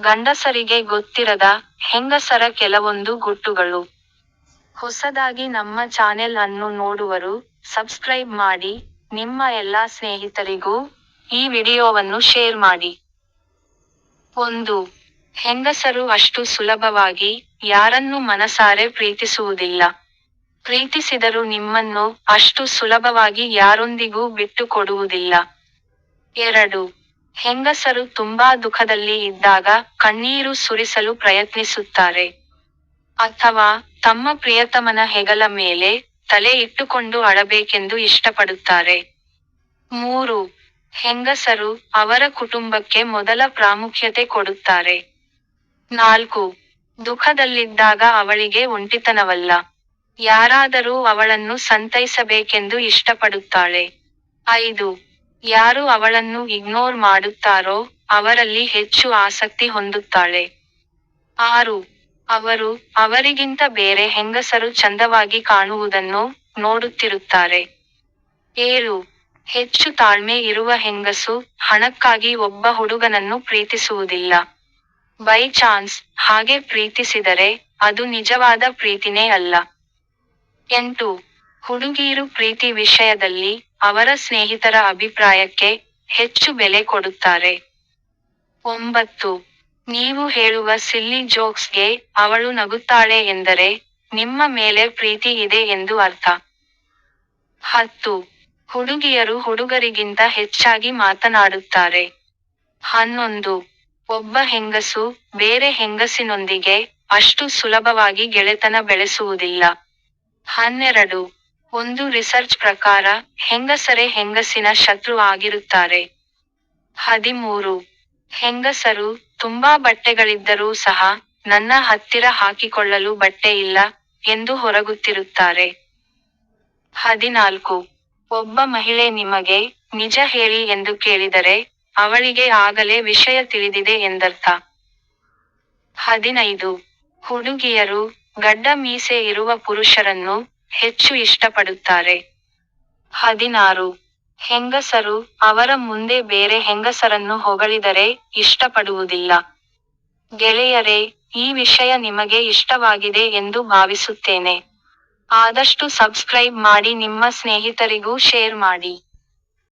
ಗಂಡಸರಿಗೆ ಗೊತ್ತಿರದ ಹೆಂಗಸರ ಕೆಲವೊಂದು ಗುಟ್ಟುಗಳು. ಹೊಸದಾಗಿ ನಮ್ಮ ಚಾನೆಲ್ ಅನ್ನು ನೋಡುವರು, ಸಬ್ಸ್ಕ್ರೈಬ್ ಮಾಡಿ, ನಿಮ್ಮ ಎಲ್ಲಾ ಸ್ನೇಹಿತರಿಗೂ ಈ ವಿಡಿಯೋವನ್ನು ಶೇರ್ ಮಾಡಿ. ಒಂದು, ಹೆಂಗಸರು ಅಷ್ಟು ಸುಲಭವಾಗಿ ಯಾರನ್ನು ಮನಸಾರೆ ಪ್ರೀತಿಸುವುದಿಲ್ಲ. ಪ್ರೀತಿಸಿದರೂ ನಿಮ್ಮನ್ನು ಅಷ್ಟು ಸುಲಭವಾಗಿ ಯಾರೊಂದಿಗೂ ಬಿಟ್ಟುಕೊಡುವುದಿಲ್ಲ. ಎರಡು ಹೆಂಗಸರು ತುಂಬಾ ದುಃಖದಲ್ಲಿ ಇದ್ದಾಗ ಕಣ್ಣೀರು ಸುರಿಸಲು ಪ್ರಯತ್ನಿಸುತ್ತಾರೆ. ಅಥವಾ ತಮ್ಮ ಪ್ರಿಯತಮನ ಹೆಗಲ ಮೇಲೆ ತಲೆ ಇಟ್ಟುಕೊಂಡು ಅಳಬೇಕೆಂದು ಇಷ್ಟಪಡುತ್ತಾರೆ. ಮೂರು, ಹೆಂಗಸರು ಅವರ ಕುಟುಂಬಕ್ಕೆ ಮೊದಲ ಪ್ರಾಮುಖ್ಯತೆ ಕೊಡುತ್ತಾರೆ. ನಾಲ್ಕು, ದುಃಖದಲ್ಲಿದ್ದಾಗ ಅವಳಿಗೆ ಒಂಟಿತನವಲ್ಲ. ಯಾರಾದರೂ ಅವಳನ್ನು ಸಂತೈಸಬೇಕೆಂದು ಇಷ್ಟಪಡುತ್ತಾಳೆ. ಐದು ಯಾರು ಅವಳನ್ನು ಇಗ್ನೋರ್ ಮಾಡುತ್ತಾರೋ ಅವರಲ್ಲಿ ಹೆಚ್ಚು ಆಸಕ್ತಿ ಹೊಂದುತ್ತಾಳೆ. ಆರು, ಅವರು ಅವರಿಗಿಂತ ಬೇರೆ ಹೆಂಗಸರು ಚಂದವಾಗಿ ಕಾಣುವುದನ್ನು ನೋಡುತ್ತಿರುತ್ತಾರೆ. ಏಳು, ಹೆಚ್ಚು ತಾಳ್ಮೆ ಇರುವ ಹೆಂಗಸು ಹಣಕ್ಕಾಗಿ ಒಬ್ಬ ಹುಡುಗನನ್ನು ಪ್ರೀತಿಸುವುದಿಲ್ಲ. ಬೈ ಚಾನ್ಸ್, ಹಾಗೆ ಪ್ರೀತಿಸಿದರೆ ಅದು ನಿಜವಾದ ಪ್ರೀತಿನೇ ಅಲ್ಲ. ಎಂಟು ಹುಡುಗಿಯರು ಪ್ರೀತಿ ವಿಷಯದಲ್ಲಿ ಅವರ ಸ್ನೇಹಿತರ ಅಭಿಪ್ರಾಯಕ್ಕೆ ಹೆಚ್ಚು ಬೆಲೆ ಕೊಡುತ್ತಾರೆ. ಒಂಬತ್ತು. ನೀವು ಹೇಳುವ ಸಿಲ್ಲಿ ಜೋಕ್ಸ್ಗೆ ಅವಳು ನಗುತ್ತಾಳೆ ಎಂದರೆ ನಿಮ್ಮ ಮೇಲೆ ಪ್ರೀತಿ ಇದೆ ಎಂದು ಅರ್ಥ. ಹತ್ತು. ಹುಡುಗಿಯರು ಹುಡುಗರಿಗಿಂತ ಹೆಚ್ಚಾಗಿ ಮಾತನಾಡುತ್ತಾರೆ. ಹನ್ನೊಂದು. ಒಬ್ಬ ಹೆಂಗಸು ಬೇರೆ ಹೆಂಗಸಿನೊಂದಿಗೆ ಅಷ್ಟು ಸುಲಭವಾಗಿ ಗೆಳೆತನ ಬೆಳೆಸುವುದಿಲ್ಲ. ಹನ್ನೆರಡು. ಒಂದು ರಿಸರ್ಚ್ ಪ್ರಕಾರ ಹೆಂಗಸರೇ ಹೆಂಗಸಿನ ಶತ್ರು ಆಗಿರುತ್ತಾರೆ. ಹದಿಮೂರು. ಹೆಂಗಸರು ತುಂಬಾ ಬಟ್ಟೆಗಳಿದ್ದರೂ ಸಹ ನನ್ನ ಹತ್ತಿರ ಹಾಕಿಕೊಳ್ಳಲು ಬಟ್ಟೆ ಇಲ್ಲ ಎಂದು ಹೊರಗುತ್ತಿರುತ್ತಾರೆ. ಹದಿನಾಲ್ಕು. ಒಬ್ಬ ಮಹಿಳೆ ನಿಮಗೆ ನಿಜ ಹೇಳಿ ಎಂದು ಕೇಳಿದರೆ ಅವಳಿಗೆ ಆಗಲೇ ವಿಷಯ ತಿಳಿದಿದೆ ಎಂದರ್ಥ. ಹದಿನೈದು. ಹುಡುಗಿಯರು ಗಡ್ಡ ಮೀಸೆ ಇರುವ ಪುರುಷರನ್ನು ಹೆಚ್ಚು ಇಷ್ಟಪಡುತ್ತಾರೆ. ಹದಿನಾರು. ಹೆಂಗಸರು ಅವರ ಮುಂದೆ ಬೇರೆ ಹೆಂಗಸರನ್ನು ಹೊಗಳಿದರೆ ಇಷ್ಟಪಡುವುದಿಲ್ಲ. ಗೆಳೆಯರೇ, ಈ ವಿಷಯ ನಿಮಗೆ ಇಷ್ಟವಾಗಿದೆ ಎಂದು ಭಾವಿಸುತ್ತೇನೆ. ಆದಷ್ಟು ಸಬ್ಸ್ಕ್ರೈಬ್ ಮಾಡಿ ನಿಮ್ಮ ಸ್ನೇಹಿತರಿಗೂ ಶೇರ್ ಮಾಡಿ.